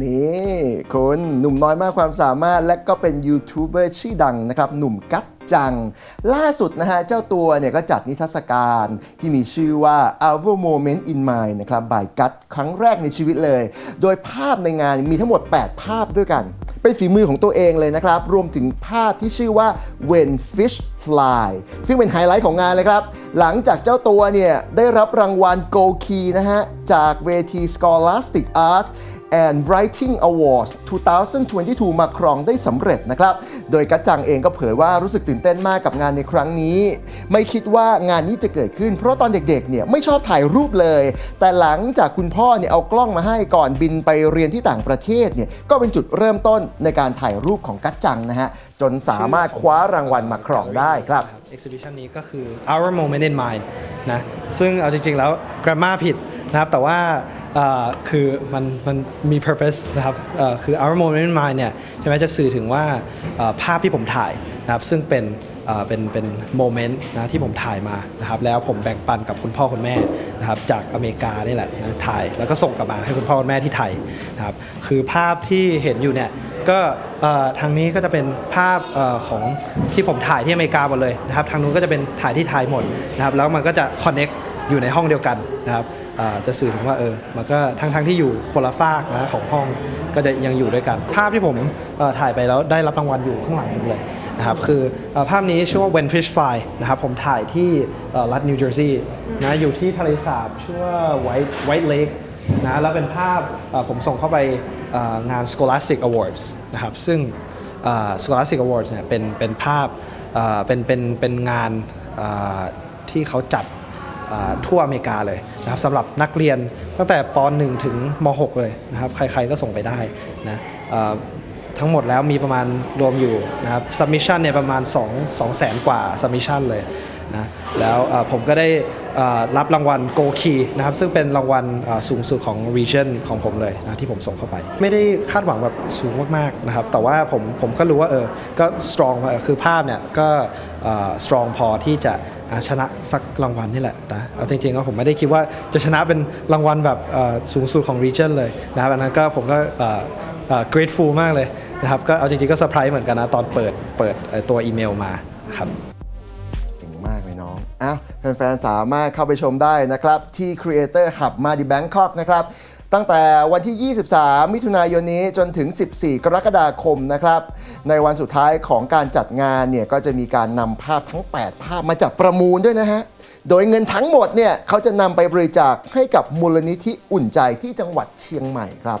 นี่คุณหนุ่มน้อยมากความสามารถและก็เป็นยูทูบเบอร์ชื่อดังนะครับ หนุ่มกัดจัง ล่าสุดนะฮะ เจ้าตัวเนี่ยก็จัดนิทรรศการที่มีชื่อว่า Our Moment in Mind นะครับ by กัดครั้งแรกในชีวิตเลย โดยภาพในงานมีทั้งหมด 8 ภาพด้วยกัน เป็นฝีมือของตัวเองเลยนะครับ รวมถึงภาพที่ชื่อว่า When Fish Fly ซึ่งเป็นไฮไลท์ของงานเลยครับ หลังจากเจ้าตัวเนี่ยได้รับรางวัล Gold Key นะฮะ จากเวที Scholastic Art and Writing Awards 2022 มาครองได้สำเร็จนะครับ โดยกัจจังเองก็เผยว่ารู้สึกตื่นเต้นมากกับงานในครั้งนี้ ไม่คิดว่างานนี้จะเกิดขึ้น เพราะตอนเด็กๆ เนี่ยไม่ชอบถ่ายรูปเลย แต่หลังจากคุณพ่อเนี่ยเอากล้องมาให้ก่อนบินไปเรียนที่ต่างประเทศเนี่ยก็เป็นจุดเริ่มต้นในการถ่ายรูปของกัจจังนะฮะจนสามารถคว้ารางวัลมาครองได้ครับ exhibition นี้ก็คือ our moment in mind นะซึ่งเอาจริงๆแล้ว grammar ผิดนะครับแต่ว่า คือมันมันมี purpose นะครับคือ our moment in mind เนี่ยใช่ไหมจะสื่อถึงว่าภาพที่ผมถ่ายนะครับซึ่งเป็นเป็นเป็นโมเมนต์นะที่ผมถ่ายมานะครับแล้วผมแบ่งปันกับคุณพ่อคุณแม่นะครับจากอเมริกานี่แหละถ่ายแล้วก็ส่งกลับมาให้คุณพ่อคุณแม่ที่ไทยนะครับคือภาพที่เห็นอยู่เนี่ยก็ทางนี้ก็จะเป็นภาพอของที่ผมถ่ายที่อเมริกาหมดเลยนะครับทางนู้นก็จะเป็นถ่ายที่ไทยหมดนะครับแล้วมันก็จะ connect อยู่ในห้องเดียวกันนะครับ จะสื่อถึงว่าเออมันก็ทั้งทั้งที่อยู่คนละฝากนะของห้องก็จะยังอยู่ด้วยกัน ภาพที่ผมถ่ายไปแล้วได้รับรางวัลอยู่ข้างหลังผมเลยนะครับคือภาพนี้ชื่อว่า When Fish Fly นะครับผมถ่ายที่รัฐนิวเจอร์ซีย์นะอยู่ที่ทะเลสาบชื่อว่า White White Lake นะแล้วเป็นภาพผมส่งเข้าไปงาน Scholastic Awards นะครับซึ่ง Scholastic Awards เนี่ยเป็นเป็นภาพเป็นเป็นเป็นงานที่เขาจัด ทั่วอเมริกาเลยนะครับสำหรับนักเรียนตั้งแต่ป .1 ถึงม .6 เลยนะครับใครๆก็ส่งไปได้นะทั้งหมดแล้วมีประมาณรวมอยู่นะครับ submission เนี่ยประมาณ 2 2แสนกว่า submission เลยนะแล้วผมก็ได้รับรางวัล Go Key นะครับซึ่งเป็นรางวัลสูงสุดของ region ของผมเลยนะที่ผมส่งเข้าไป ไม่ได้คาดหวังแบบสูงมากๆนะครับแต่ว่าผมผมก็รู้ว่าเออก็ strong เออคือภาพเนี่ยก็เอ่อ strong พอที่จะ ชนะสักรางวัลนี่แหละนะเอาจริงๆแล้วผมไม่ได้คิดว่าจะชนะเป็นรางวัลแบบสูงสุดของ region เลยนะครับอันนั้นก็ผมก็ grateful มากเลยนะครับก็เอาจริงๆก็เซอร์ไพรส์เหมือนกันนะ ตอนเปิดเปิดตัวอีเมลมาครับเก่งมากเลยน้องอ้าวแฟนๆสามารถเข้าไปชมได้นะครับ ที่ Creator Hub มาดิแบงคอกนะครับ ตั้งแต่วันที่ 23 มิถุนายนนี้จนถึง 14 กรกฎาคมนะครับ ในวันสุดท้ายของการจัดงานเนี่ยก็จะมีการนำภาพทั้ง 8 ภาพมาจัดประมูลด้วยนะฮะ โดยเงินทั้งหมดเนี่ยเขาจะนำไปบริจาคให้กับมูลนิธิอุ่นใจที่จังหวัดเชียงใหม่ครับ